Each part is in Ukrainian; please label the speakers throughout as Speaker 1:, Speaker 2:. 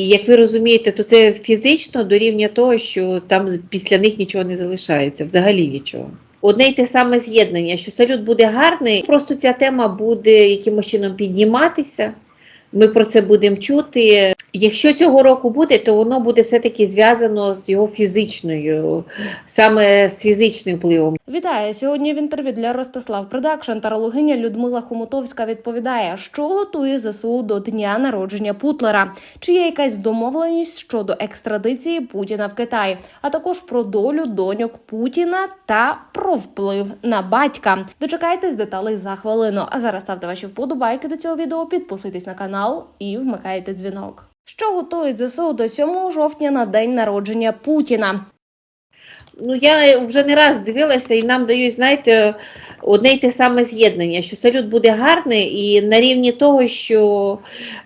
Speaker 1: І як ви розумієте, то це фізично до рівня того, що там після них нічого не залишається, взагалі нічого. Одне й те саме з'єднання, що салют буде гарний, просто ця тема буде якимось чином підніматися. Ми про це будемо чути. Якщо цього року буде, то воно буде все-таки зв'язано з його фізичною, саме з фізичним впливом.
Speaker 2: Вітаю сьогодні. В інтерв'ю для Ростислав Продакшн тарологиня Людмила Хомутовська відповідає, що готує ЗСУ до дня народження Путлера. Чи є якась домовленість щодо екстрадиції Путіна в Китай, а також про долю доньок Путіна та про вплив на батька. Дочекайтесь деталей за хвилину. А зараз ставте ваші вподобайки до цього відео, підписуйтесь на канал і вмикайте дзвінок. Що готують ЗСУ до 7 жовтня на день народження Путіна?
Speaker 1: Ну, я вже не раз дивилася, і нам дають, знаєте, одне й те саме з'єднання, що салют буде гарний, і на рівні того, що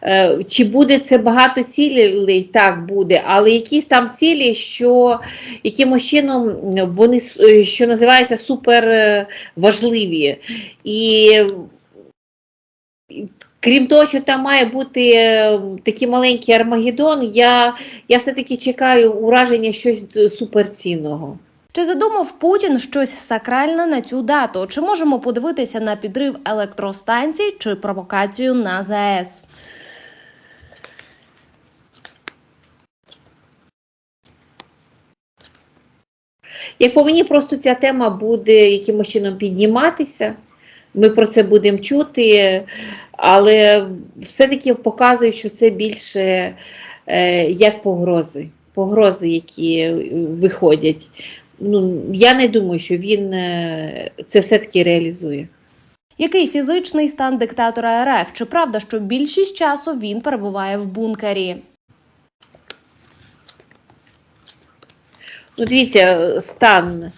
Speaker 1: е, чи буде це багато цілей, так буде, але якісь там цілі, що якимось чином вони, е, що називається, супер е. І Крім того, що там має бути е, такий маленький Армагеддон, я, я все-таки чекаю ураження щось суперцінного.
Speaker 2: Чи задумав Путін щось сакральне на цю дату? Чи можемо подивитися на підрив електростанцій чи провокацію на ЗАЕС?
Speaker 1: Як по мені, просто ця тема буде якимось чином підніматися. Ми про це будемо чути, але все-таки показує, що це більше е, як погрози, погрози, які виходять. Ну, я не думаю, що він е, це все-таки реалізує.
Speaker 2: Який фізичний стан диктатора РФ? Чи правда, що більшість часу він перебуває в бункері?
Speaker 1: Ну, дивіться, стан е,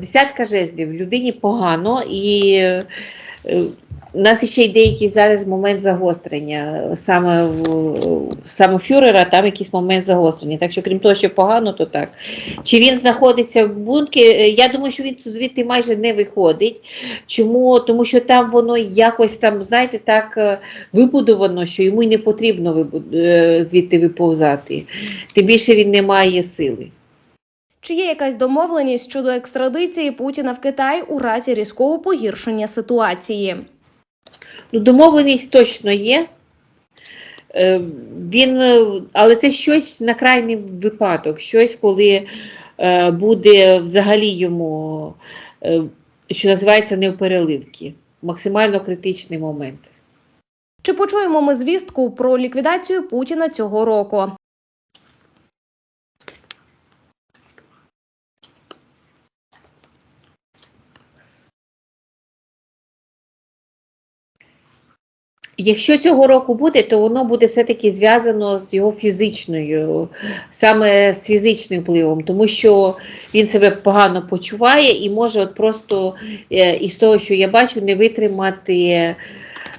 Speaker 1: десятка жезлів людині погано, і е, у нас ще й деякий зараз момент загострення. Саме в саме фюрера там якийсь момент загострення. Так що, крім того, що погано, то так. Чи він знаходиться в бункері? Е, Я думаю, що він звідти майже не виходить. Чому? Тому що там воно якось там, знаєте, так е, вибудовано, що йому й не потрібно е, звідти виповзати. Тим більше він не має сили.
Speaker 2: Чи є якась домовленість щодо екстрадиції Путіна в Китай у разі різкого погіршення ситуації?
Speaker 1: Ну, домовленість точно є. Е, Він, е, але це щось на крайній випадок, щось, коли е, буде взагалі йому, що називається, не в переливки. Максимально критичний момент.
Speaker 2: Чи почуємо ми звістку про ліквідацію Путіна цього року?
Speaker 1: Якщо цього року буде, то воно буде все-таки зв'язано з його фізичною, саме з фізичним впливом, тому що він себе погано почуває і може от просто е, із того, що я бачу, не витримати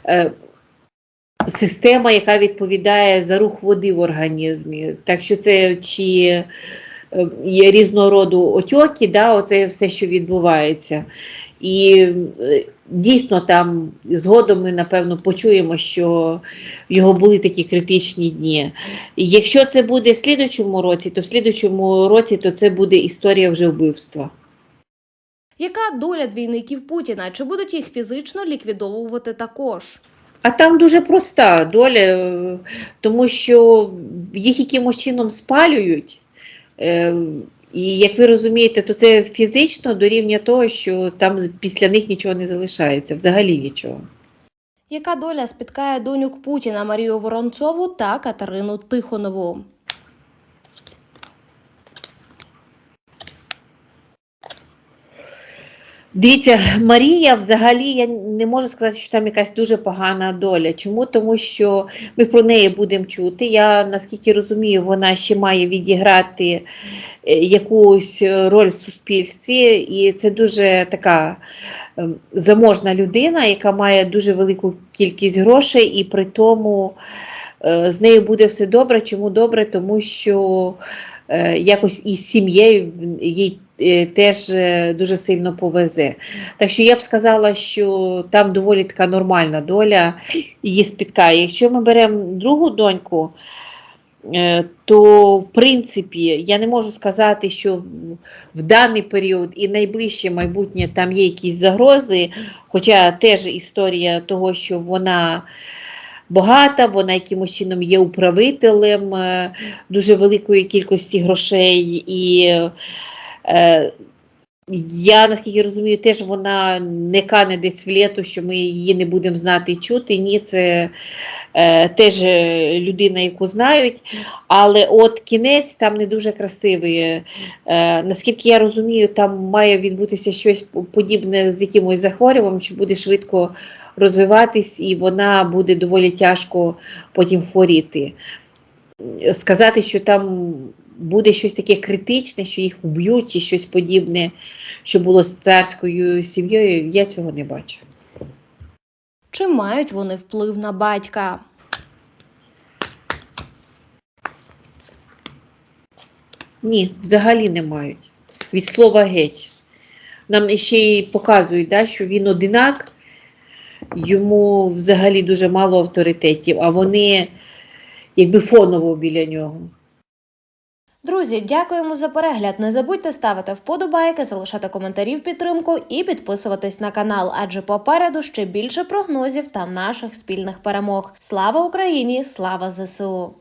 Speaker 1: е, система, яка відповідає за рух води в організмі. Так що це чи е, є різного роду отьоки, да, оце все, що відбувається. І е, дійсно там згодом ми, напевно, почуємо, що в його були такі критичні дні. І якщо це буде в слідучому році, то в слідучому році то це буде історія вже вбивства.
Speaker 2: Яка доля двійників Путіна? Чи будуть їх фізично ліквідовувати також?
Speaker 1: А там дуже проста доля, е, тому що їх якимось чином спалюють. І як ви розумієте, то це фізично дорівнює того, що там після них нічого не залишається, взагалі нічого.
Speaker 2: Яка доля спіткає донюк Путіна Марію Воронцову та Катерину Тихонову?
Speaker 1: Дивіться, Марія, взагалі, я не можу сказати, що там якась дуже погана доля. Чому? Тому що ми про неї будемо чути. Я наскільки розумію, вона ще має відіграти е, якусь е, роль в суспільстві, і це дуже така ем, заможна людина, яка має дуже велику кількість грошей, і при тому е, з нею буде все добре. Чому добре? Тому що е, якось із сім'єю їй е, теж е, дуже сильно повезе. Так що я б сказала, що там доволі така нормальна доля її спіткає. Якщо ми беремо другу доньку, е, то в принципі я не можу сказати, що в даний період і найближче майбутнє там є якісь загрози, хоча теж історія того, що вона багата, вона якимось чином є управителем е, дуже великої кількості грошей і. Е, я наскільки розумію, теж вона не кане десь в літу, що ми її не будемо знати і чути. Ні, це е, теж людина, яку знають. Але от кінець там не дуже красивий. Наскільки я розумію, там має відбутися щось подібне з якимось захворюванням, що буде швидко розвиватись, і вона буде доволі тяжко потім хворіти. Сказати, що там буде щось таке критичне, що їх вб'ють, чи щось подібне, що було з царською сім'єю, я цього не бачу.
Speaker 2: Чи мають вони вплив на батька?
Speaker 1: Ні, взагалі не мають. Від слова геть. Нам ще й показують, да, що він одинак, йому взагалі дуже мало авторитетів, а вони якби фоново біля нього.
Speaker 2: Друзі, дякуємо за перегляд. Не забудьте ставити вподобайки, залишати коментарі в підтримку і підписуватись на канал, адже попереду ще більше прогнозів та наших спільних перемог. Слава Україні! Слава ЗСУ!